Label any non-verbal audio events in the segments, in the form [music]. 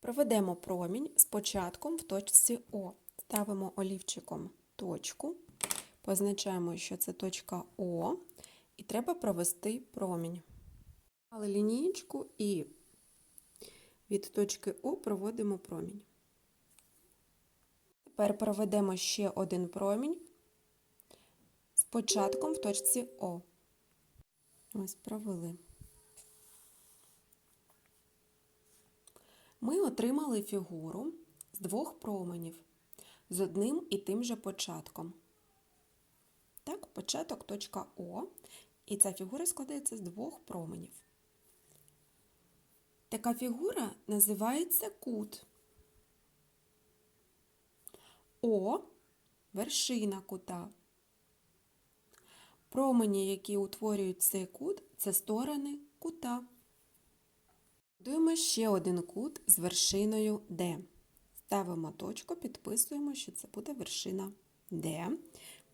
Проведемо промінь з початком в точці О. Ставимо олівчиком точку, позначаємо, що це точка О, і треба провести промінь. Але лінієчку і від точки О проводимо промінь. Тепер проведемо ще один промінь з початком в точці О. Ось провели. Ми отримали фігуру з двох променів з одним і тим же початком. Так, початок точка О, і ця фігура складається з двох променів. Така фігура називається кут. О вершина кута. Промені, які утворюють цей кут, це сторони кута. Будуємо ще один кут з вершиною D. Ставимо точку, підписуємо, що це буде вершина D.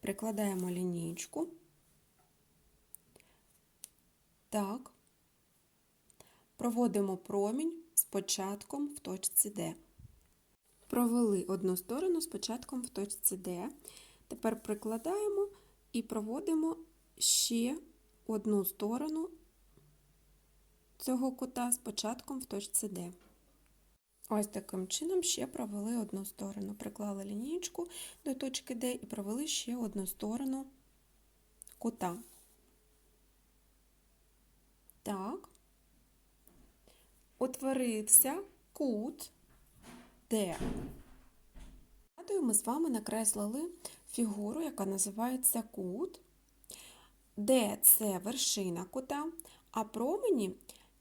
Прикладаємо лінійку. Так. Проводимо промінь з початком в точці D. Провели одну сторону з початком в точці D. Тепер прикладаємо і проводимо ще одну сторону цього кута з початком в точці D. Ось таким чином ще провели одну сторону. Приклали лінієчку до точки D і провели ще одну сторону кута. Так. Утворився кут D. Ми з вами накреслили фігуру, яка називається кут. D – це вершина кута, а промені,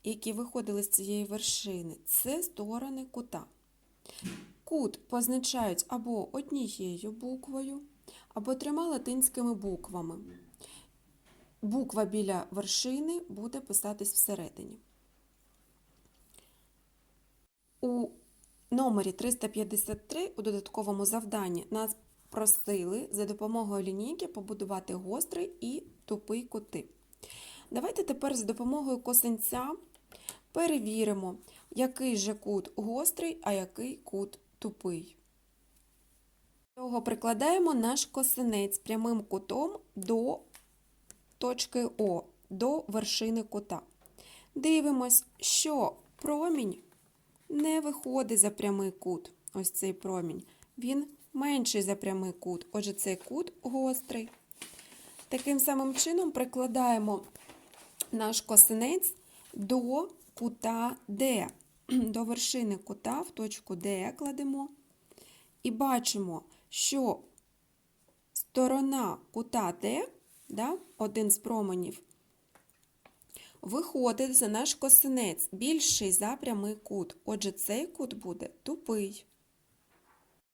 які виходили з цієї вершини, це сторони кута. Кут позначають або однією буквою, або трьома латинськими буквами. Буква біля вершини буде писатись всередині. У номері 353 у додатковому завданні нас просили за допомогою лінійки побудувати гострий і тупий кути. Давайте тепер за допомогою косинця перевіримо, який же кут гострий, а який кут тупий. Того прикладаємо наш косинець прямим кутом до точки О, до вершини кута. Дивимось, що промінь не виходить за прямий кут. Ось цей промінь. Він менший за прямий кут. Отже, цей кут гострий. Таким самим чином прикладаємо наш косинець до кута D. [clears throat] До вершини кута в точку D кладемо. І бачимо, що сторона кута D, да, один з променів, виходить за наш косинець більший за прямий кут. Отже, цей кут буде тупий.